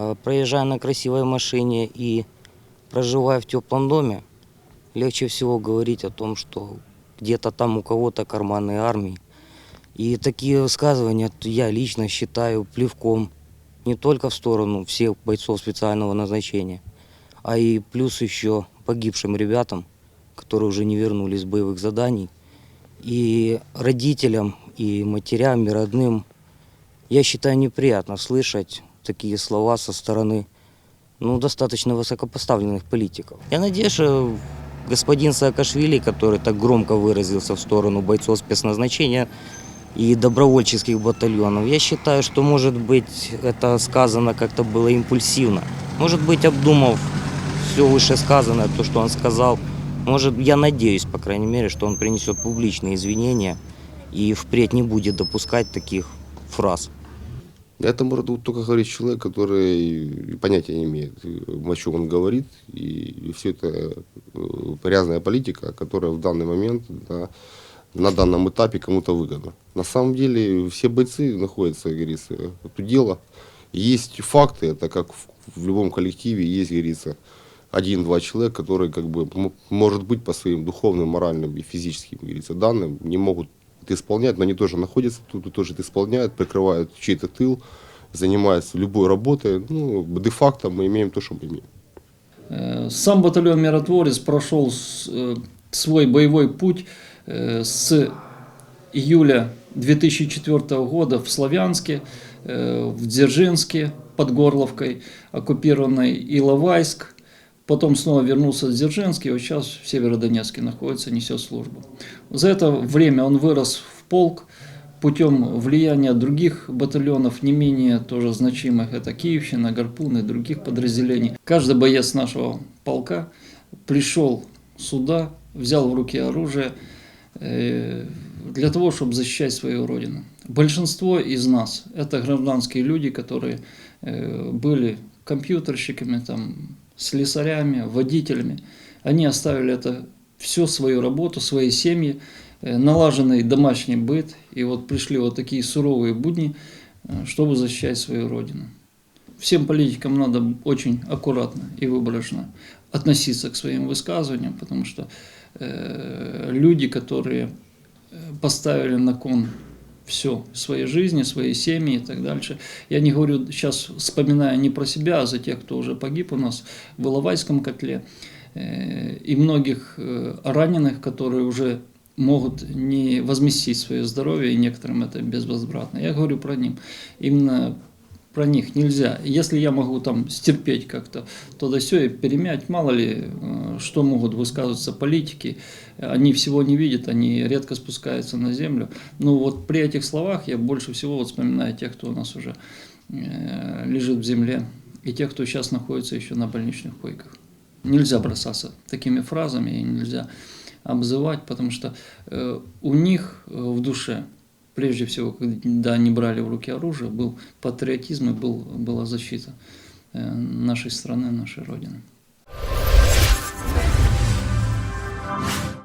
Э, Проезжая на красивой машине и проживая в теплом доме, легче всего говорить о том, что где-то там у кого-то карманные армии. И такие высказывания я лично считаю плевком не только в сторону всех бойцов специального назначения, а и плюс еще погибшим ребятам, которые уже не вернулись с боевых заданий, и родителям, и матерям, и родным. Я считаю неприятно слышать такие слова со стороны ну, достаточно высокопоставленных политиков. Я надеюсь, что господин Саакашвили, который так громко выразился в сторону бойцов спецназначения и добровольческих батальонов, я считаю, что, может быть, это сказано как-то было импульсивно. Может быть, обдумав все вышесказанное, то, что он сказал, может, я надеюсь, по крайней мере, что он принесет публичные извинения и впредь не будет допускать таких фраз. Это может вот только говорить человек, который понятия не имеет, о чем он говорит, и все это э, грязная политика, которая в данный момент да, на данном этапе кому-то выгодна. На самом деле все бойцы находятся, как говорится, это дело. Есть факты, это как в, в любом коллективе есть, говорится, один-два человека, которые, как бы, может быть, по своим духовным, моральным и физическим, говорится, данным не могут это исполнять, но они тоже находятся тут тоже это исполняют, прикрывают чей-то тыл, занимаются любой работой. Ну, де-факто мы имеем то, что мы имеем. Э, Сам батальон «Миротворец» прошел э, свой боевой путь э, с июля 2004 года в Славянске, в Дзержинске под Горловкой, оккупированной Иловайск, потом снова вернулся в Дзержинск, и вот сейчас в Северодонецке находится, несет службу. За это время он вырос в полк, путем влияния других батальонов, не менее тоже значимых, это Киевщина, Гарпун и других подразделений. Каждый боец нашего полка пришел сюда, взял в руки оружие э, для того, чтобы защищать свою родину. Большинство из нас – это гражданские люди, которые э, были компьютерщиками, там, слесарями, водителями. Они оставили это всю свою работу, свои семьи, э, налаженный домашний быт, и вот пришли вот такие суровые будни, э, чтобы защищать свою родину. Всем политикам надо очень аккуратно и выборочно относиться к своим высказываниям, потому что э, люди, которые э, поставили на кон все своей жизни, своей семьи и так дальше. Я не говорю сейчас, вспоминая не про себя, а за тех, кто уже погиб у нас в Иловайском котле, э, и многих э, раненых, которые уже могут не возместить свое здоровье, и некоторым это безвозвратно. Я говорю про них. Именно про них нельзя. Если я могу там стерпеть как-то, то да все и перемять, мало ли, э, что могут высказываться политики, они всего не видят, они редко спускаются на землю. Ну вот при этих словах я больше всего вот вспоминаю тех, кто у нас уже э, лежит в земле, и тех, кто сейчас находится еще на больничных койках. Нельзя бросаться такими фразами и нельзя обзывать, потому что э, у них э, в душе прежде всего, когда они брали в руки оружие, был патриотизм и был, была защита нашей страны, нашей Родины.